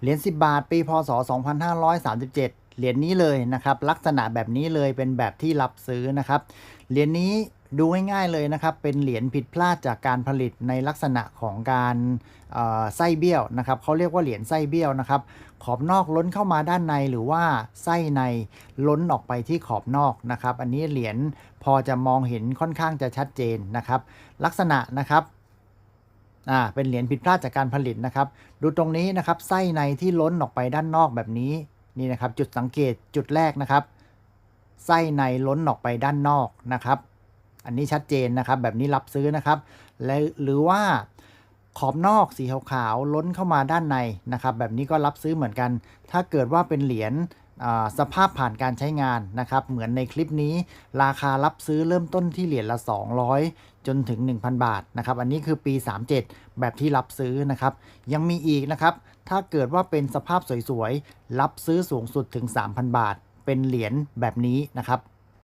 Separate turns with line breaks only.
เหรียญ10 บาท ปีพศ 2537 เหรียญนี้เลยนะครับ ลักษณะแบบนี้เลยเป็นแบบที่รับซื้อนะครับ เหรียญนี้ดูง่ายๆเลยนะครับ เป็นเหรียญผิดพลาดจากการผลิตในลักษณะของการเอ่อไส้เบี้ยวนะครับเขาเรียกว่าเหรียญไส้เบี้ยวนะครับ ขอบนอกล้นเข้ามาด้านในหรือว่าไส้ในล้นออกไปที่ขอบนอกนะครับ อันนี้เหรียญพอจะมองเห็นค่อนข้างจะชัดเจนนะครับ ลักษณะนะครับ อ่าเป็นเหรียญผิดพลาดจากการผลิตนะครับ ดูตรงนี้นะครับไส้ในที่ล้นออกไปด้านนอกแบบนี้นี่นะครับ จุดสังเกตจุดแรกนะครับ ไส้ในล้นออกไปด้านนอกนะครับ อันนี้ชัดเจนนะครับ แบบนี้รับซื้อนะครับและหรือว่าขอบนอกสีขาวๆล้นเข้ามาด้านในนะครับ แบบนี้ก็รับซื้อเหมือนกัน ถ้าเกิดว่าเป็นเหรียญ สภาพผ่านการใช้งานนะครับ เหมือนในคลิปนี้ ราคารับซื้อเริ่มต้นที่เหรียญละ 200 จนถึง 1,000 บาทนะครับ อันนี้คือปี 37 แบบที่รับซื้อนะครับ ยังมีอีกนะครับ ถ้าเกิดว่าเป็นสภาพสวยๆ รับซื้อสูงสุดถึง 3,000 บาท เป็นเหรียญแบบนี้นะครับ